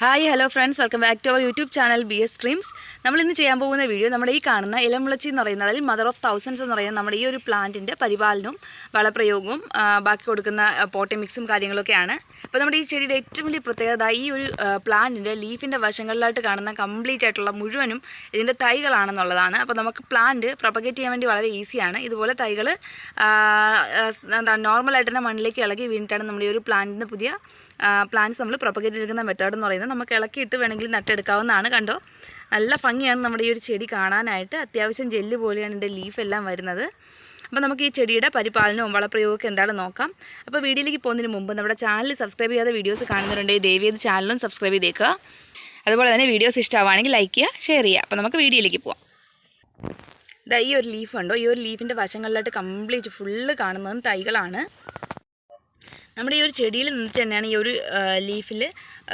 Hi hello friends welcome back to our YouTube channel B S streams നമ്മൾ ഇന്ന് ചെയ്യാൻ പോകുന്ന വീഡിയോ നമ്മുടെ ഈ കാണുന്ന ഇലമുളച്ചി എന്ന് പറയുന്ന അല്ലെങ്കിൽ മദർ ഓഫ് തൗസൻഡ്സ് എന്ന് പറയുന്ന നമ്മുടെ ഈ ഒരു പ്ലാന്റിന്റെ പരിപാലനവും വളപ്രയോഗവും ബാക്കി കൊടുക്കുന്ന പോട്ടി മിക്സും കാര്യങ്ങളൊക്കെയാണ്. അപ്പോൾ നമ്മുടെ ഈ ചെടിയുടെ ഏറ്റവും വലിയ പ്രത്യേകത ഈ ഒരു പ്ലാന്റിന്റെ ലീഫിന്റെ വശങ്ങളിലായിട്ട് കാണുന്ന കംപ്ലീറ്റ് ആയിട്ടുള്ള മുഴുവനും ഇതിന്റെ തൈകളാണെന്നുള്ളതാണ്. അപ്പോൾ നമുക്ക് പ്ലാന്റ് പ്രൊപ്പഗേറ്റ് ചെയ്യാൻ വേണ്ടി വളരെ ഈസിയാണ് ഇതുപോലെ തൈകൾ എന്താണ് നോർമലായിട്ട് തന്നെ മണ്ണിലേക്ക് ഇളകി വീണിട്ടാണ് നമ്മുടെ ഈ ഒരു പ്ലാന്റിന്റെ പുതിയ പ്ലാന്റ്സ് നമ്മൾ പ്രൊപ്പഗേറ്റ് എടുക്കുന്ന മെത്തേഡ് എന്ന് പറയുന്നത് നമുക്ക് ഇളക്കിയിട്ട് വേണമെങ്കിൽ നട്ടെടുക്കാവുന്നതാണ് കണ്ടോ? നല്ല ഭംഗിയാണ് നമ്മുടെ ഈ ഒരു ചെടി കാണാനായിട്ട്. അത്യാവശ്യം ജെല്ല് പോലെയാണ് ഇതിന്റെ ലീഫ് എല്ലാം വരുന്നത്. അപ്പോൾ നമുക്ക് ഈ ചെടിയുടെ പരിപാലനവും വളപ്രയോഗമൊക്കെ എന്താണ് നോക്കാം. അപ്പോൾ വീഡിയോയിലേക്ക് പോകുന്നതിന് മുമ്പ് നമ്മുടെ ചാനൽ സബ്സ്ക്രൈബ് ചെയ്യാതെ വീഡിയോസ് കാണുന്നവരുണ്ടെങ്കിൽ ദേവിയത് ചാനലും സബ്സ്ക്രൈബ് ചെയ്തേക്കുക അതുപോലെ തന്നെ വീഡിയോസ് ഇഷ്ടമാണെങ്കിൽ ലൈക്ക് ചെയ്യുക ഷെയർ ചെയ്യുക. അപ്പോൾ നമുക്ക് വീഡിയോയിലേക്ക് പോവാം. ഇതാ ഈ ഒരു ലീഫ് ഈ ഒരു ലീഫിന്റെ വശങ്ങളിലായിട്ട് കംപ്ലീറ്റ് ഫുള്ള് കാണുന്നതും തൈകളാണ്. നമ്മുടെ ഈ ഒരു ചെടിയിൽ നിന്നിട്ട് തന്നെയാണ് ഈ ഒരു ലീഫിൽ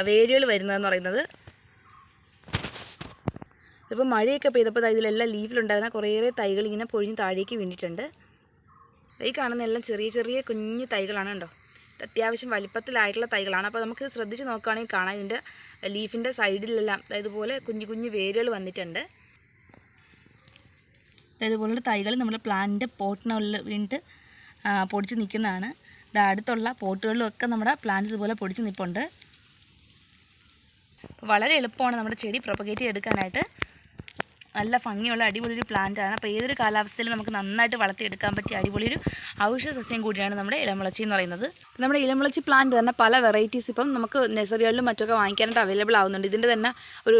വേരുകൾ വരുന്നതെന്ന് പറയുന്നത്. ഇപ്പോൾ മഴയൊക്കെ പെയ്തപ്പോൾ ഇതിലെല്ലാം ലീഫിലുണ്ടായിരുന്ന കുറേയേറെ തൈകൾ ഇങ്ങനെ പൊഴിഞ്ഞ് താഴേക്ക് വീണിട്ടുണ്ട്. ഈ കാണുന്ന എല്ലാം ചെറിയ ചെറിയ കുഞ്ഞു തൈകളാണ് കേട്ടോ അത്യാവശ്യം വലിപ്പത്തിലായിട്ടുള്ള തൈകളാണ്. അപ്പോൾ നമുക്ക് ശ്രദ്ധിച്ച് നോക്കുകയാണെങ്കിൽ കാണാം ഇതിന്റെ ലീഫിന്റെ സൈഡിലെല്ലാം ഇതുപോലെ കുഞ്ഞു കുഞ്ഞു വേരുകൾ വന്നിട്ടുണ്ട്. ഇതുപോലുള്ള തൈകൾ നമ്മുടെ പ്ലാന്റിന്റെ പോട്ടിനുള്ളിൽ വീണിട്ട് പൊടിച്ച് നിൽക്കുന്നതാണ്. ഇത് അടുത്തുള്ള പോട്ടുകളിലൊക്കെ നമ്മുടെ പ്ലാന്റ്സ് ഇതുപോലെ പൊടിച്ച് നിൽപ്പുണ്ട് വളരെ എളുപ്പമാണ് നമ്മുടെ ചെടി പ്രൊപ്പഗേറ്റ് ചെയ്തെടുക്കാനായിട്ട്. നല്ല ഭംഗിയുള്ള അടിപൊളി ഒരു പ്ലാന്റ് ആണ്. അപ്പോൾ ഏതൊരു കാലാവസ്ഥയിലും നമുക്ക് നന്നായിട്ട് വളർത്തിയെടുക്കാൻ പറ്റിയ അടിപൊളി ഒരു ഔഷധ സസ്യം കൂടിയാണ് നമ്മുടെ ഇലമുളച്ചി എന്ന് പറയുന്നത്. നമ്മുടെ ഇലമുളച്ചി പ്ലാന്റ് തന്നെ പല വെറൈറ്റീസ് ഇപ്പം നമുക്ക് നഴ്സറികളിലും മറ്റൊക്കെ വാങ്ങിക്കാനായിട്ട് അവൈലബിൾ ആവുന്നുണ്ട്. ഇതിന്റെ തന്നെ ഒരു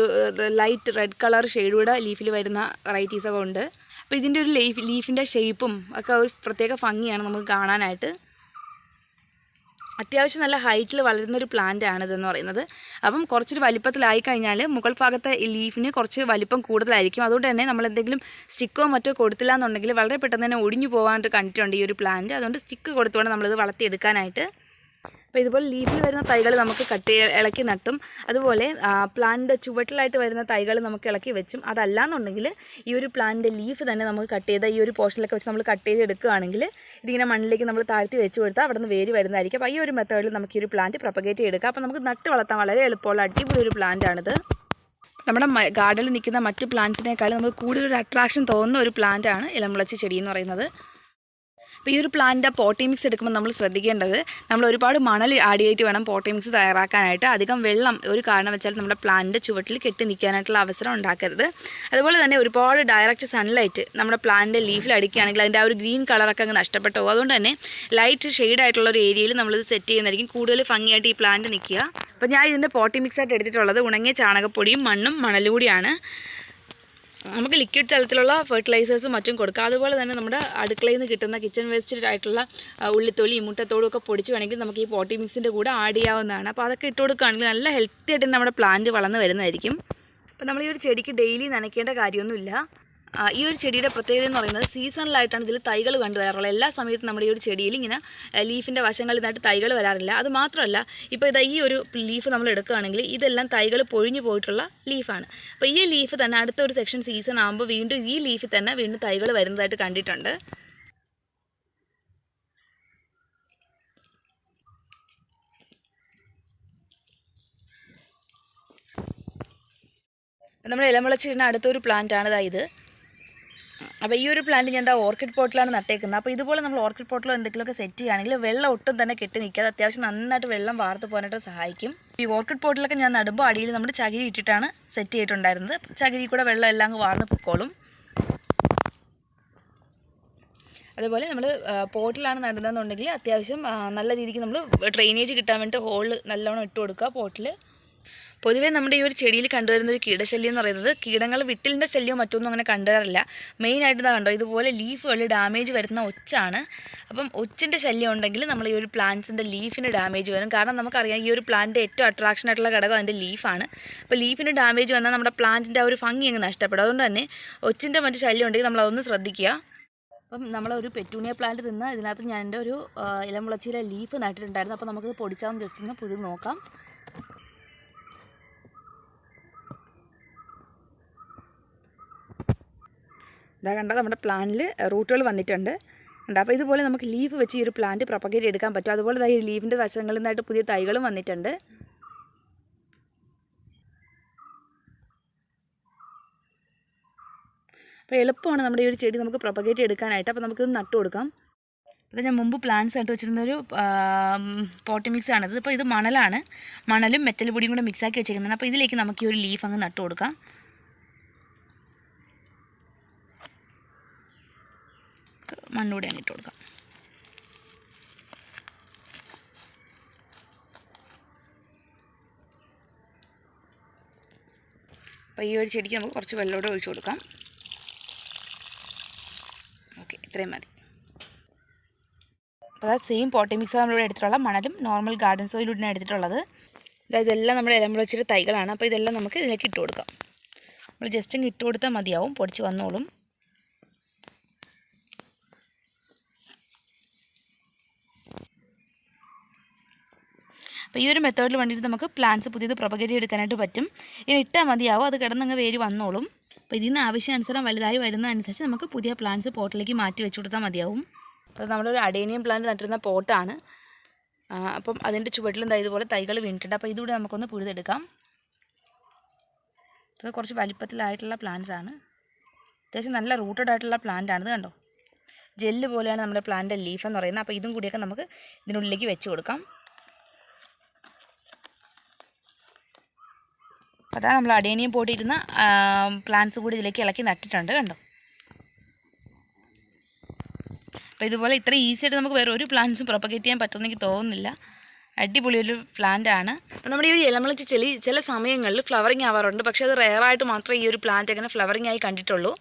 ലൈറ്റ് റെഡ് കളർ ഷെയ്ഡൂടെ ലീഫിൽ വരുന്ന വെറൈറ്റീസൊക്കെ ഉണ്ട്. അപ്പോൾ ഇതിന്റെ ഒരു ലീഫ് ലീഫിന്റെ ഷേപ്പും ഒക്കെ ഒരു പ്രത്യേക ഭംഗിയാണ് നമുക്ക് കാണാനായിട്ട്. അത്യാവശ്യം നല്ല ഹൈറ്റിൽ വളരുന്ന ഒരു പ്ലാന്റ് ആണ് ഇതെന്ന് പറയുന്നത്. അപ്പം കുറച്ചൊരു വലിപ്പത്തിലായി കഴിഞ്ഞാൽ മുകൾ ഭാഗത്തെ ലീഫിന് കുറച്ച് വലിപ്പം കൂടുതലായിരിക്കും. അതുകൊണ്ട് തന്നെ നമ്മൾ എന്തെങ്കിലും സ്റ്റിക്കോ മറ്റോ കൊടുത്തില്ല എന്നുണ്ടെങ്കിൽ വളരെ പെട്ടെന്ന് തന്നെ ഒടിഞ്ഞു പോകാനായിട്ട് കണ്ടിട്ടുണ്ട് ഈ ഒരു പ്ലാന്റ്. അതുകൊണ്ട് സ്റ്റിക്ക് കൊടുത്തുകൊണ്ട് നമ്മളിത് വളർത്തിയെടുക്കാനായിട്ട്. അപ്പോൾ ഇതുപോലെ ലീഫിൽ വരുന്ന തൈകൾ നമുക്ക് കട്ട് ഇളക്കി നട്ടും. അതുപോലെ പ്ലാന്റ് ചുവട്ടിലായിട്ട് വരുന്ന തൈകൾ നമുക്ക് ഇളക്കി വെച്ചും. അതല്ലാന്നുണ്ടെങ്കിൽ ഈ ഒരു പ്ലാന്റിന്റെ ലീഫ് തന്നെ നമുക്ക് കട്ട് ചെയ്ത ഈ ഒരു പോർഷനിലൊക്കെ വെച്ച് നമ്മൾ കട്ട് ചെയ്ത് എടുക്കുകയാണെങ്കിൽ ഇതിങ്ങനെ മണ്ണിലേക്ക് നമ്മൾ താഴ്ത്തി വെച്ച് കൊടുത്താൽ അവിടെ നിന്ന് വേര് വരുന്നതായിരിക്കും. അപ്പോൾ ഈ ഒരു മെത്തേഡിൽ നമുക്ക് ഈ ഒരു പ്ലാന്റ് പ്രൊപ്പഗേറ്റ് ചെയ്തെടുക്കാം. അപ്പോൾ നമുക്ക് നട്ട് വളർത്താൻ വളരെ എളുപ്പമുള്ള അടിപൊളി ഒരു പ്ലാന്റ് ആണിത്. നമ്മുടെ ഗാർഡനിൽ നിൽക്കുന്ന മറ്റ് പ്ലാന്റ്സിനേക്കാളും നമുക്ക് കൂടുതൽ ഒരു അട്രാക്ഷൻ തോന്നുന്ന ഒരു പ്ലാന്റ് ആണ് ഇലമുളച്ചി ചെടി എന്ന് പറയുന്നത്. അപ്പോൾ ഈ ഒരു പ്ലാന്റിന്റെ പോട്ടി മിക്സ് എടുക്കുമ്പോൾ നമ്മൾ ശ്രദ്ധിക്കേണ്ടത് നമ്മൾ ഒരുപാട് മണൽ ആഡ് ചെയ്തിട്ട് വേണം പോട്ടി മിക്സ് തയ്യാറാക്കാനായിട്ട്. അധികം വെള്ളം ഒരു കാരണം വെച്ചാൽ നമ്മുടെ പ്ലാന്റിന്റെ ചുവട്ടിൽ കെട്ടി നിൽക്കാനായിട്ടുള്ള അവസരം ഉണ്ടാക്കരുത്. അതുപോലെ തന്നെ ഒരുപാട് ഡയറക്റ്റ് സൺലൈറ്റ് നമ്മുടെ പ്ലാന്റിന്റെ ലീഫിൽ അടിക്കുകയാണെങ്കിൽ അതിന്റെ ആ ഒരു ഗ്രീൻ കളറൊക്കെ അങ്ങ് നഷ്ടപ്പെട്ടു പോകും. അതുകൊണ്ട് തന്നെ ലൈറ്റ് ഷെയ്ഡ് ആയിട്ടുള്ള ഒരു ഏരിയയിൽ നമ്മളിത് സെറ്റ് ചെയ്യുന്നതായിരിക്കും കൂടുതൽ ഭംഗിയായിട്ട് ഈ പ്ലാന്റ് നിൽക്കുക. അപ്പോൾ ഞാൻ ഇതിന്റെ പോട്ടി മിക്സ് ആയിട്ട് എടുത്തിട്ടുള്ളത് ഉണങ്ങിയ ചാണകപ്പൊടിയും മണ്ണും മണലും കൂടിയാണ്. നമുക്ക് ലിക്വിഡ് തലത്തിലുള്ള ഫെർട്ടിലൈസേഴ്സും മറ്റും കൊടുക്കാം. അതുപോലെ തന്നെ നമ്മുടെ അടുക്കളയിൽ നിന്ന് കിട്ടുന്ന കിച്ചൺ വേസ്റ്റ് ആയിട്ടുള്ള ഉള്ളിത്തൊലി മുട്ടത്തോടും ഒക്കെ പൊടിച്ച് വേണമെങ്കിൽ നമുക്ക് ഈ പോട്ടി മിക്സിന്റെ കൂടെ ആഡ് ചെയ്യാവുന്നതാണ്. അപ്പോൾ അതൊക്കെ ഇട്ട് കൊടുക്കുകയാണെങ്കിൽ നല്ല ഹെൽത്തി ആയിട്ട് നമ്മുടെ പ്ലാന്റ് വളർന്ന് വരുന്നതായിരിക്കും. അപ്പോൾ നമ്മൾ ഈ ഒരു ചെടിക്ക് ഡെയിലി നനയ്ക്കേണ്ട കാര്യമൊന്നുമില്ല. ഈ ഒരു ചെടിയുടെ പ്രത്യേകത എന്ന് പറയുന്നത് സീസണലായിട്ടാണ് ഇതിൽ തൈകൾ കണ്ടുവരാറുള്ളത് എല്ലാ സമയത്തും നമ്മുടെ ഈ ഒരു ചെടിയിൽ ഇങ്ങനെ ലീഫിന്റെ വശങ്ങളിൽ നിന്നായിട്ട് തൈകൾ വരാറില്ല. അത് മാത്രമല്ല ഇപ്പോൾ ഇതാ ഈ ഒരു ലീഫ് നമ്മൾ എടുക്കുകയാണെങ്കിൽ ഇതെല്ലാം തൈകൾ പൊഴിഞ്ഞു പോയിട്ടുള്ള ലീഫാണ്. അപ്പോൾ ഈ ലീഫ് തന്നെ അടുത്ത ഒരു സെക്ഷൻ സീസൺ ആകുമ്പോൾ വീണ്ടും ഈ ലീഫിൽ തന്നെ വീണ്ടും തൈകൾ വരുന്നതായിട്ട് കണ്ടിട്ടുണ്ട്. നമ്മുടെ ഇലമുളച്ചിരുന്ന അടുത്തൊരു പ്ലാന്റ് ആണ് ഇത്. അപ്പോൾ ഈ ഒരു പ്ലാന്റ് ഞാൻ എന്താ ഓർക്കിഡ് പോട്ടിലാണ് നട്ടേക്കുന്നത്. അപ്പോൾ ഇതുപോലെ നമ്മൾ ഓർക്കിഡ് പോട്ടിലോ എന്തെങ്കിലുമൊക്കെ സെറ്റ് ചെയ്യുകയാണെങ്കിൽ വെള്ളം ഒട്ടും തന്നെ കെട്ടി നിൽക്കാതെ അത്യാവശ്യം നന്നായിട്ട് വെള്ളം വാർത്ത് പോകാനായിട്ട് സഹായിക്കും. ഈ ഓർക്കിഡ് പോട്ടിലൊക്കെ ഞാൻ നടുമ്പോൾ അടിയിൽ നമ്മൾ ചകിരി ഇട്ടിട്ടാണ് സെറ്റ് ചെയ്തിട്ടുണ്ടായിരുന്നത്. ചകിരി കൂടെ വെള്ളം എല്ലാം വാർന്ന് പൊക്കോളും. അതുപോലെ നമ്മൾ പോട്ടിലാണ് നടുന്നതെന്നുണ്ടെങ്കിൽ അത്യാവശ്യം നല്ല രീതിക്ക് നമ്മൾ ഡ്രെയിനേജ് കിട്ടാൻ വേണ്ടിയിട്ട് ഹോൾ നല്ലോണം ഇട്ട് കൊടുക്കുക പോട്ടിൽ പൊതുവേ നമ്മുടെ ഈ ഒരു ചെടിയിൽ കണ്ടുവരുന്ന ഒരു കീടശല്യം എന്ന് പറയുന്നത് കീടങ്ങൾ വിട്ടിലിന്റെ ശല്യമോ മറ്റൊന്നും അങ്ങനെ കണ്ടുവരാറില്ല. മെയിനായിട്ട് ഇതാ കണ്ടോ ഇതുപോലെ ലീഫുകളിൽ ഡാമേജ് വരുന്ന ഒച്ചാണ്. അപ്പം ഒച്ചിന്റെ ശല്യം ഉണ്ടെങ്കിൽ നമ്മൾ ഈ ഒരു പ്ലാന്റ്സിന്റെ ലീഫിന് ഡാമേജ് വരും. കാരണം നമുക്കറിയാം ഈ ഒരു പ്ലാന്റിന്റെ ഏറ്റവും അട്രാക്ഷൻ ആയിട്ടുള്ള ഘടകം അതിന്റെ ലീഫാണ് അപ്പോൾ ലീഫിന് ഡാമേജ് വന്നാൽ നമ്മുടെ പ്ലാന്റിന്റെ ആ ഒരു ഭംഗി അങ്ങ് നഷ്ടപ്പെടും. അതുകൊണ്ട് തന്നെ ഒച്ചിന്റെ മറ്റു ശല്യം ഉണ്ടെങ്കിൽ നമ്മളതൊന്ന് ശ്രദ്ധിക്കുക. അപ്പം നമ്മളൊരു പെറ്റൂണിയ പ്ലാന്റ് തിന്ന് ഇതിനകത്ത് ഞാൻ എന്റെ ഒരു ഇലമുളച്ചിയിലെ ലീഫ് നട്ടിട്ടുണ്ടായിരുന്നു. അപ്പോൾ നമുക്കത് പൊടിച്ചാൽ ജസ്റ്റ് ഒന്ന് പുഴു നോക്കാം. ഇതാ കണ്ടത് നമ്മുടെ പ്ലാനിൽ റൂട്ടുകൾ വന്നിട്ടുണ്ട്. ഉണ്ട് അപ്പോൾ ഇതുപോലെ നമുക്ക് ലീഫ് വെച്ച് ഈ ഒരു പ്ലാന്റ് പ്രൊപ്പഗേറ്റ് എടുക്കാൻ പറ്റും. അതുപോലെ ഈ ലീവിന്റെ വശങ്ങളിൽ നിന്നായിട്ട് പുതിയ തൈകളും വന്നിട്ടുണ്ട്. അപ്പോൾ എളുപ്പമാണ് നമ്മുടെ ഈ ഒരു ചെടി നമുക്ക് പ്രൊപ്പഗേറ്റ് എടുക്കാനായിട്ട്. അപ്പോൾ നമുക്കിത് നട്ടു കൊടുക്കാം. അത് ഞാൻ മുമ്പ് പ്ലാന്റ്സ് ആയിട്ട് വെച്ചിരുന്നൊരു പോട്ടി മിക്സ് ആണിത്. ഇപ്പോൾ ഇത് മണലാണ്. മണലും മെറ്റൽ പൊടിയും കൂടെ മിക്സാക്കി വെച്ചേക്കുന്നതാണ്. അപ്പോൾ ഇതിലേക്ക് നമുക്ക് ഈ ഒരു ലീഫ് അങ്ങ് നട്ടു കൊടുക്കാം. മണ്ണൂടെ അങ്ങ് ഇട്ട് കൊടുക്കാം. അപ്പോൾ ഈ ഒരു ചെടിക്ക് നമുക്ക് കുറച്ച് വെള്ളമോടെ ഒഴിച്ചു കൊടുക്കാം. ഓക്കെ ഇത്രയും മതി. അപ്പോൾ അത് സെയിം പോട്ടി മിക്സ് നമ്മളിവിടെ എടുത്തിട്ടുള്ള മണലും നോർമൽ ഗാർഡൻ സോയിലൂടെ എടുത്തിട്ടുള്ളത്. അതായത് ഇതെല്ലാം നമ്മുടെ ഇലമ്പുളച്ചിട്ട് തൈകളാണ്. അപ്പോൾ ഇതെല്ലാം നമുക്ക് ഇതിലേക്ക് ഇട്ട് കൊടുക്കാം. നമ്മൾ ജസ്റ്റ് ഇട്ട് കൊടുത്താൽ മതിയാവും. പൊടിച്ച് വന്നോളും. അപ്പോൾ ഈ ഒരു മെത്തേഡിൽ വേണ്ടിയിട്ട് നമുക്ക് പ്ലാന്റ്സ് പുതിയത് പ്രൊപ്പഗേറ്റ് എടുക്കാനായിട്ട് പറ്റും. ഇനി ഇട്ടാൽ മതിയാവും അത് കിടന്നങ്ങ് വേര് വന്നോളും. അപ്പോൾ ഇതിന് ആവശ്യാനുസരണം വലുതായി വരുന്നതനുസരിച്ച് നമുക്ക് പുതിയ പ്ലാന്റ്സ് പോട്ടിലേക്ക് മാറ്റി വെച്ച് കൊടുത്താൽ മതിയാവും. അപ്പോൾ നമ്മളൊരു അഡേനിയം പ്ലാന്റ് നട്ടിരുന്ന പോട്ടാണ് അപ്പം അതിന്റെ ചുവട്ടിലും ഇതുപോലെ തൈകൾ വീണിട്ടുണ്ട്. അപ്പോൾ ഇതുകൂടെ നമുക്കൊന്ന് പുഴുതെടുക്കാം. ഇത് കുറച്ച് വലിപ്പത്തിലായിട്ടുള്ള പ്ലാന്റ്സ് ആണ്. അത്യാവശ്യം നല്ല റൂട്ടഡ് ആയിട്ടുള്ള പ്ലാന്റ് ആണ്. കണ്ടോ? ജെല്ല് പോലെയാണ് നമ്മുടെ പ്ലാന്റിന്റെ ലീഫ് എന്ന് പറയുന്നത്. അപ്പോൾ ഇതും കൂടിയൊക്കെ നമുക്ക് ഇതിനുള്ളിലേക്ക് വെച്ച് കൊടുക്കാം. അതാ നമ്മൾ അടേനിയം പോട്ടിരുന്ന പ്ലാന്റ്സ് കൂടി ഇതിലേക്ക് ഇളക്കി നട്ടിട്ടുണ്ട് കണ്ടോ? അപ്പോൾ ഇതുപോലെ ഇത്ര ഈസി ആയിട്ട് നമുക്ക് വേറെ ഒരു പ്ലാന്റ്സും പ്രൊപ്പഗേറ്റ് ചെയ്യാൻ പറ്റുമെന്ന് എനിക്ക് തോന്നുന്നില്ല. അടിപൊളി ഒരു പ്ലാന്റ് ആണ്. നമ്മുടെ ഈ ഒരു ചെളി ചില സമയങ്ങളിൽ ഫ്ലവറിങ് ആവാറുണ്ട്. പക്ഷേ അത് റെയറായിട്ട് മാത്രമേ ഈ ഒരു പ്ലാന്റ് അങ്ങനെ ഫ്ലവറിങ് ആയി കണ്ടിട്ടുള്ളൂ.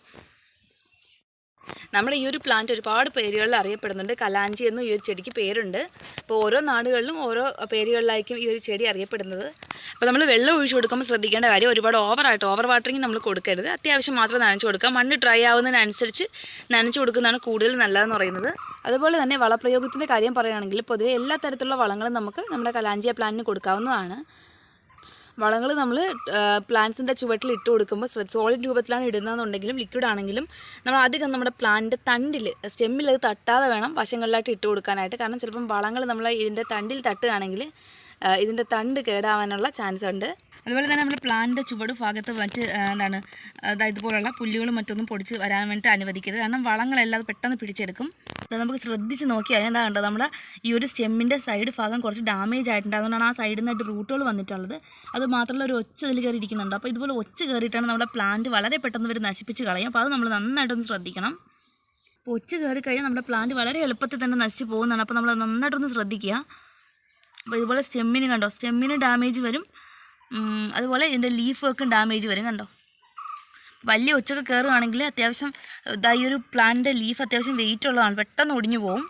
നമ്മുടെ ഈ ഒരു പ്ലാന്റ് ഒരുപാട് പേരുകളിൽ അറിയപ്പെടുന്നുണ്ട്. കലാഞ്ചി എന്നും ഈ ഒരു ചെടിക്ക് പേരുണ്ട്. അപ്പോൾ ഓരോ നാടുകളിലും ഓരോ പേരുകളിലായിരിക്കും ഈ ഒരു ചെടി അറിയപ്പെടുന്നത്. അപ്പോൾ നമ്മൾ വെള്ളം ഒഴിച്ചു കൊടുക്കുമ്പോൾ ശ്രദ്ധിക്കേണ്ട കാര്യം ഒരുപാട് ഓവറായിട്ട് ഓവർ വാട്ടറിങ് നമ്മൾ കൊടുക്കരുത്. അത്യാവശ്യം മാത്രം നനച്ചു കൊടുക്കുക. മണ്ണ് ഡ്രൈ ആവുന്നതിനനുസരിച്ച് നനച്ചു കൊടുക്കുന്നതാണ് കൂടുതൽ നല്ലതെന്ന് പറയുന്നത്. അതുപോലെ തന്നെ വളപ്രയോഗത്തിന്റെ കാര്യം പറയുകയാണെങ്കിൽ പൊതുവെ എല്ലാ തരത്തിലുള്ള വളങ്ങളും നമുക്ക് നമ്മുടെ കലാഞ്ചിയ പ്ലാന്റിന് കൊടുക്കാവുന്നതാണ്. വളങ്ങൾ നമ്മൾ പ്ലാന്റ്സിന്റെ ചുവട്ടിൽ ഇട്ട് കൊടുക്കുമ്പോൾ സോളിഡ് രൂപത്തിലാണ് ഇടുന്നതെന്നുണ്ടെങ്കിലും ലിക്വിഡ് ആണെങ്കിലും നമ്മൾ അധികം നമ്മുടെ പ്ലാന്റിന്റെ തണ്ടിൽ സ്റ്റെമ്മിൽ അത് തട്ടാതെ വേണം വശങ്ങളിലായിട്ട് ഇട്ട് കൊടുക്കാനായിട്ട്. കാരണം ചിലപ്പം വളങ്ങൾ നമ്മൾ ഇതിന്റെ തണ്ടിൽ തട്ടുകയാണെങ്കിൽ ഇതിന്റെ തണ്ട് കേടാവാനുള്ള ചാൻസ് ഉണ്ട്. അതുപോലെ തന്നെ നമ്മൾ പ്ലാന്റിന്റെ ചുവട് ഭാഗത്ത് മറ്റ് എന്താണ് അതായത് ഇതുപോലുള്ള പുല്ലുകളും മറ്റൊന്നും പൊടിച്ച് വരാൻ വേണ്ടി അനുവദിക്കരുത്. കാരണം വളങ്ങളെല്ലാം പെട്ടെന്ന് പിടിച്ചെടുക്കും. അത് നമുക്ക് ശ്രദ്ധിച്ച് നോക്കിയാൽ എന്താ കണ്ടോ നമ്മുടെ ഈ ഒരു സ്റ്റെമ്മിന്റെ സൈഡ് ഭാഗം കുറച്ച് ഡാമേജ് ആയിട്ടുണ്ട്. അതുകൊണ്ടാണ് ആ സൈഡിൽ നിന്നായിട്ട് റൂട്ടുകൾ വന്നിട്ടുള്ളത്. അത് മാത്രമല്ല ഒരു ഒച്ച ഇതിൽ കയറി ഇരിക്കുന്നുണ്ട്. അപ്പോൾ ഇതുപോലെ ഒച്ച കയറിയിട്ടാണ് നമ്മുടെ പ്ലാന്റ് വളരെ പെട്ടെന്ന് ഇവർ നശിപ്പിച്ച് കളയും. അപ്പോൾ അത് നമ്മൾ നന്നായിട്ടൊന്ന് ശ്രദ്ധിക്കണം. അപ്പോൾ ഒച്ച കയറി കഴിഞ്ഞാൽ നമ്മുടെ പ്ലാന്റ് വളരെ എളുപ്പത്തിൽ തന്നെ നശിച്ച് പോകുന്നതാണ്. അപ്പോൾ നമ്മൾ നന്നായിട്ടൊന്ന് ശ്രദ്ധിക്കുക. അപ്പോൾ ഇതുപോലെ സ്റ്റെമ്മിന് കണ്ടോ സ്റ്റെമ്മിന് ഡാമേജ് വരും. അതുപോലെ ഇതിന്റെ ലീഫ് വർക്കും ഡാമേജ് വരും കണ്ടോ? വലിയ ഒച്ചൊക്കെ കയറുകയാണെങ്കിൽ അത്യാവശ്യം ഇതാ ഈ ഒരു പ്ലാന്റിന്റെ ലീഫ് അത്യാവശ്യം വെയിറ്റ് ഉള്ളതാണ്. പെട്ടെന്ന് ഒടിഞ്ഞു പോകും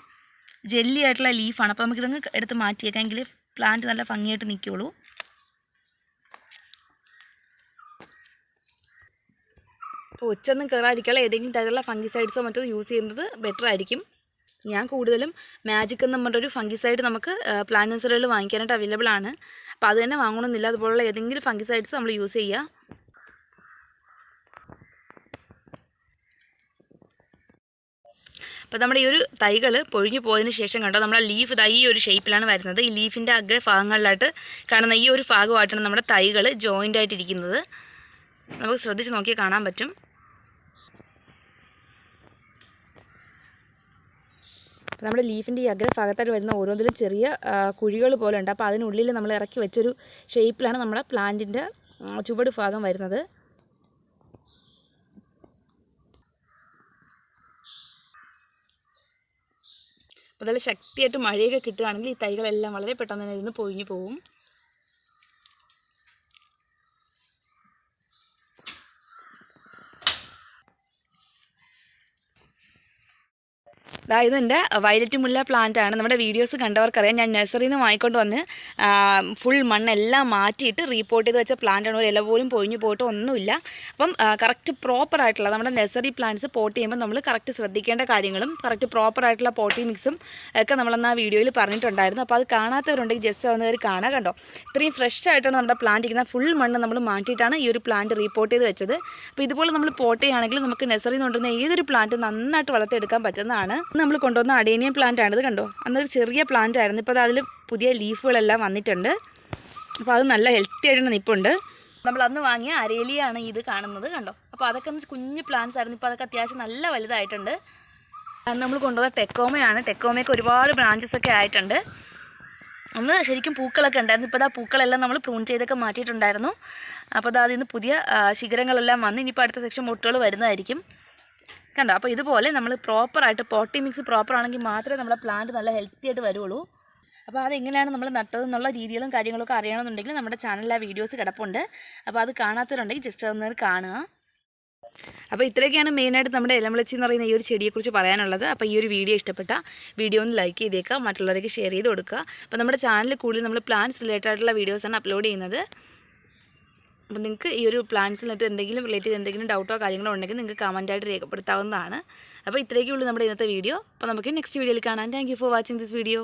ജെല്ലി ആയിട്ടുള്ള ലീഫാണ് അപ്പോൾ നമുക്കിതങ്ങ് എടുത്ത് മാറ്റിയേക്കാമെങ്കിൽ പ്ലാന്റ് നല്ല ഭംഗിയായിട്ട് നിൽക്കുകയുള്ളൂ അപ്പോൾ ഒച്ചൊന്നും കയറാതിരിക്കാനുള്ള ഏതെങ്കിലും തരത്തിലുള്ള ഫംഗിസൈഡ്സോ മറ്റോ യൂസ് ചെയ്യുന്നത് ബെറ്റർ ആയിരിക്കും. ഞാൻ കൂടുതലും മാജിക് എന്ന് പറഞ്ഞൊരു ഫംഗിസൈഡ് നമുക്ക് പ്ലാന്റ് നഴ്സറികളിൽ വാങ്ങിക്കാനായിട്ട് അവൈലബിൾ ആണ്. അപ്പോൾ അത് തന്നെ വാങ്ങണമെന്നില്ല അതുപോലുള്ള ഏതെങ്കിലും ഫംഗിസൈഡ്സ് നമ്മൾ യൂസ് ചെയ്യുക അപ്പോൾ നമ്മുടെ ഈ ഒരു തൈകൾ പൊഴിഞ്ഞു പോയതിന് ശേഷം കണ്ടോ നമ്മുടെ ലീഫ് ഇതാ ഈ ഒരു ഷേപ്പിലാണ് വരുന്നത്. ഈ ലീഫിന്റെ അഗ്ര ഭാഗങ്ങളിലായിട്ട് കാണുന്ന ഈ ഒരു ഭാഗമായിട്ടാണ് നമ്മുടെ തൈകൾ ജോയിന്റ് ആയിട്ടിരിക്കുന്നത് നമുക്ക് ശ്രദ്ധിച്ച് നോക്കിയാൽ കാണാൻ പറ്റും. നമ്മുടെ ലീഫിന്റെ ഈ അഗ്രഭാഗത്തായിട്ട് വരുന്ന ഓരോന്നിലും ചെറിയ കുഴികൾ പോലെ ഉണ്ട്. അപ്പോൾ അതിനുള്ളിൽ നമ്മൾ ഇറക്കി വെച്ചൊരു ഷേപ്പിലാണ് നമ്മുടെ പ്ലാന്റിന്റെ ചുവട് ഭാഗം വരുന്നത്. അപ്പോൾ നല്ല ശക്തിയായിട്ട് മഴയൊക്കെ കിട്ടുകയാണെങ്കിൽ ഈ തൈകളെല്ലാം വളരെ പെട്ടെന്ന് തന്നെ ഇരുന്ന് പൊഴിഞ്ഞു പോകും അതായത് എന്റെ വയലറ്റ് മുല്ല പ്ലാന്റ് ആണ്. നമ്മുടെ വീഡിയോസ് കണ്ടവർക്കറിയാം. ഞാൻ നഴ്സറിയിൽ നിന്ന് വാങ്ങിക്കൊണ്ട് വന്ന് ഫുൾ മണ്ണെല്ലാം മാറ്റിയിട്ട് റീപോർട്ട് ചെയ്ത് വെച്ച പ്ലാന്റ് ആണ്. ഒരു ഇല പോലും പൊഴിഞ്ഞു പോയിട്ട് ഒന്നുമില്ല. അപ്പം കറക്റ്റ് പ്രോപ്പർ ആയിട്ടുള്ള നമ്മുടെ നഴ്സറി പ്ലാന്റ്സ് പോട്ട് ചെയ്യുമ്പോൾ നമ്മൾ കറക്റ്റ് ശ്രദ്ധിക്കേണ്ട കാര്യങ്ങളും കറക്റ്റ് പ്രോപ്പർ ആയിട്ടുള്ള പോട്ടി മിക്സും ഒക്കെ നമ്മളന്ന് വീഡിയോയിൽ പറഞ്ഞിട്ടുണ്ടായിരുന്നു. അപ്പോൾ അത് കാണാത്തവരുണ്ടെങ്കിൽ ജസ്റ്റ് അതൊന്ന് കയറി കാണാൻ കണ്ടോ? ഇത്രയും ഫ്രഷ് ആയിട്ടാണ് നമ്മുടെ പ്ലാന്റ് ഇരിക്കുന്ന ഫുൾ മണ്ണ് നമ്മൾ മാറ്റിയിട്ടാണ് ഈ ഒരു പ്ലാന്റ് റീപോർട്ട് ചെയ്ത് വെച്ചത്. അപ്പോൾ ഇതുപോലെ നമ്മൾ പോട്ട് ചെയ്യുകയാണെങ്കിൽ നമുക്ക് നഴ്സറിയിൽ നിന്ന് കൊണ്ടുവരുന്ന ഏതൊരു പ്ലാന്റ് നന്നായിട്ട് വളർത്തിയെടുക്കാൻ പറ്റുന്നതാണ്. നമ്മൾ കൊണ്ടുവന്ന അഡേനിയം പ്ലാന്റ് ആണിത് കണ്ടോ? അന്നൊരു ചെറിയ പ്ലാന്റ് ആയിരുന്നു. ഇപ്പോൾ അതിൽ പുതിയ ലീഫുകളെല്ലാം വന്നിട്ടുണ്ട്. അപ്പോൾ അത് നല്ല ഹെൽത്തി ആയിട്ട് നിൽപ്പുണ്ട് നമ്മൾ അന്ന് വാങ്ങിയ അരേലിയാണ് ഇത് കാണുന്നത് കണ്ടോ? അപ്പോൾ അതൊക്കെ കുഞ്ഞു പ്ലാന്റ്സ് ആയിരുന്നു. ഇപ്പോൾ അതൊക്കെ അത്യാവശ്യം നല്ല വലുതായിട്ടുണ്ട്. നമ്മൾ കൊണ്ടുപോയ ടെക്കോമയാണ്. ടെക്കോമയൊക്കെ ഒരുപാട് ബ്രാഞ്ചസ് ഒക്കെ ആയിട്ടുണ്ട്. അന്ന് ശരിക്കും പൂക്കളൊക്കെ ഉണ്ടായിരുന്നു. ഇപ്പോൾ ആ പൂക്കളെല്ലാം നമ്മൾ പ്രൂൺ ചെയ്തൊക്കെ മാറ്റിയിട്ടുണ്ടായിരുന്നു. അപ്പോൾ അത് അതിൽ പുതിയ ശിഖരങ്ങളെല്ലാം വന്ന് ഇനിയിപ്പോൾ അടുത്ത സെക്ഷൻ മുട്ടുകൾ വരുന്നതായിരിക്കും. കണ്ടോ? അപ്പോൾ ഇതുപോലെ നമ്മൾ പ്രോപ്പറായിട്ട് പോട്ടി മിക്സ് പ്രോപ്പർ ആണെങ്കിൽ മാത്രമേ നമ്മുടെ പ്ലാന്റ് നല്ല ഹെൽത്തി ആയിട്ട് വരുള്ളൂ. അപ്പോൾ അതെങ്ങനെയാണ് നമ്മൾ നട്ടതെന്നുള്ള രീതികളും കാര്യങ്ങളൊക്കെ അറിയണമെന്നുണ്ടെങ്കിൽ നമ്മുടെ ചാനലിൽ ആ വീഡിയോസ് കിടപ്പുണ്ട്. അപ്പോൾ അത് കാണാത്തവരുണ്ടെങ്കിൽ ജസ്റ്റ് അതൊന്ന് കാണുക. അപ്പോൾ ഇത്രയൊക്കെയാണ് മെയിനായിട്ട് നമ്മുടെ ഇലമുളച്ചി എന്ന് പറയുന്ന ഈ ഒരു ചെടിയെക്കുറിച്ച് പറയാനുള്ളത്. അപ്പോൾ ഈ ഒരു വീഡിയോ ഇഷ്ടപ്പെട്ട വീഡിയോ ഒന്ന് ലൈക്ക് ചെയ്തേക്കുക. മറ്റുള്ളവർക്ക് ഷെയർ ചെയ്ത് കൊടുക്കുക. അപ്പോൾ നമ്മുടെ ചാനലിൽ കൂടുതൽ നമ്മൾ പ്ലാന്റ്സ് റിലേറ്റഡ് ആയിട്ടുള്ള വീഡിയോസാണ് അപ്ലോഡ് ചെയ്യുന്നത്. അപ്പോൾ നിങ്ങൾക്ക് ഈ ഒരു പ്ലാൻസിനകത്ത് എന്തെങ്കിലും റിലേറ്റ് ചെയ്ത് എന്തെങ്കിലും ഡൗട്ടോ കാര്യങ്ങളോ ഉണ്ടെങ്കിൽ നിങ്ങൾക്ക് കമന്റായിട്ട് രേഖപ്പെടുത്താവുന്നതാണ്. അപ്പോൾ ഇത്രയൊക്കെ ഉള്ളൂ നമ്മുടെ ഇന്നത്തെ വീഡിയോ അപ്പോൾ നമുക്ക് നെക്സ്റ്റ് വീഡിയോയിൽ കാണാം. Thank for watching this video